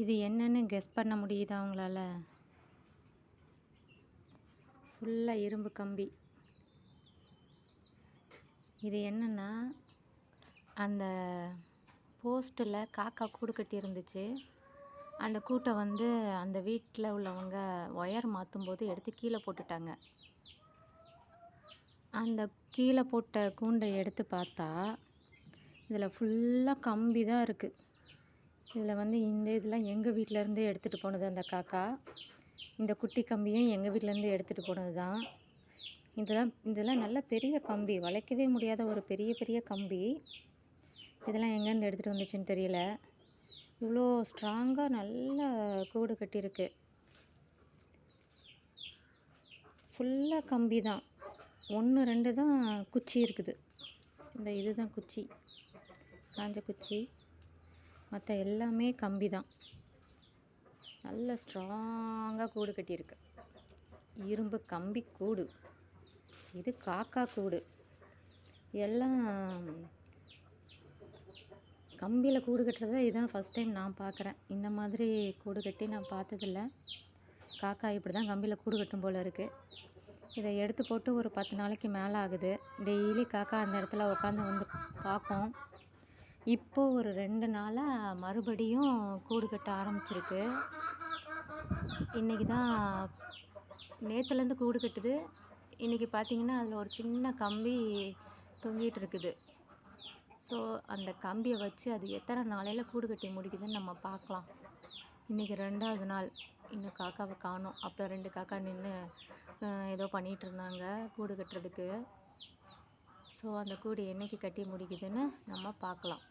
இது என்னன்னு கெஸ் பண்ண முடியுதா உங்களால்? ஃபுல்லாக இரும்பு கம்பி. இது என்னென்னா அந்த போஸ்ட்டில் காக்கா கூடு கட்டி இருந்துச்சு. அந்த கூட்டை வந்து அந்த வீட்டில் உள்ளவங்க ஒயர் மாற்றும் போது எடுத்து கீழே போட்டுட்டாங்க. அந்த கீழே போட்ட கூண்டை எடுத்து பார்த்தா இதில் ஃபுல்லாக கம்பி தான் இருக்குது இதில் வந்து இந்த இதெல்லாம் எங்கள் வீட்டிலேருந்தே எடுத்துகிட்டு போனது அந்த காக்கா. இந்த குட்டி கம்பியும் எங்கள் வீட்டிலேருந்து எடுத்துகிட்டு போனது தான். இதெல்லாம் இதெல்லாம் நல்ல பெரிய கம்பி. வளைக்கவே முடியாத ஒரு பெரிய பெரிய கம்பி. இதெல்லாம் எங்கேருந்து எடுத்துகிட்டு வந்துச்சுன்னு தெரியல. இவ்வளோ ஸ்ட்ராங்காக நல்ல கூடு கட்டியிருக்கு. ஃபுல்லாக கம்பி தான். ஒன்று ரெண்டு தான் குச்சி இருக்குது. இந்த இது தான் குச்சி. காஞ்ச குச்சி. மற்ற எல்லாமே கம்பி தான். நல்ல ஸ்ட்ராங்காக கூடு கட்டியிருக்கு. இரும்பு கம்பி கூடு. இது காக்கா கூடு. எல்லாம் கம்பியில் கூடு கட்டுறத இதான் ஃபஸ்ட் டைம் நான் பார்க்குறேன் இந்த மாதிரி கூடு கட்டி நான் பார்த்ததில்ல. காக்கா இப்படி தான் கம்பியில் கூடு கட்டும் போல் இருக்குது இதை எடுத்து போட்டு ஒரு பத்து நாளைக்கு மேலே ஆகுது. டெய்லி காக்கா அந்த இடத்துல உட்காந்து வந்து பார்க்கும். இப்போ ஒரு ரெண்டு நாளாக மறுபடியும் கூடு கட்ட ஆரம்பிச்சிருக்கு. இன்றைக்கி தான் நேற்றுலேருந்து கூடு கட்டுது. இன்றைக்கி பார்த்தீங்கன்னா அதில் ஒரு சின்ன கம்பி தொங்கிட்டு இருக்குது. ஸோ அந்த கம்பியை வச்சு அது எத்தனை நாளையில் கூடு கட்டி முடிக்குதுன்னு நம்ம பார்க்கலாம் இன்றைக்கி ரெண்டாவது நாள். இன்னும் காக்காவை காணும். அப்புறம் ரெண்டு காக்கா நின்று ஏதோ பண்ணிகிட்டு இருந்தாங்க கூடு கட்டுறதுக்கு. ஸோ அந்த கூடு என்னைக்கு கட்டி முடிக்குதுன்னு நம்ம பார்க்கலாம்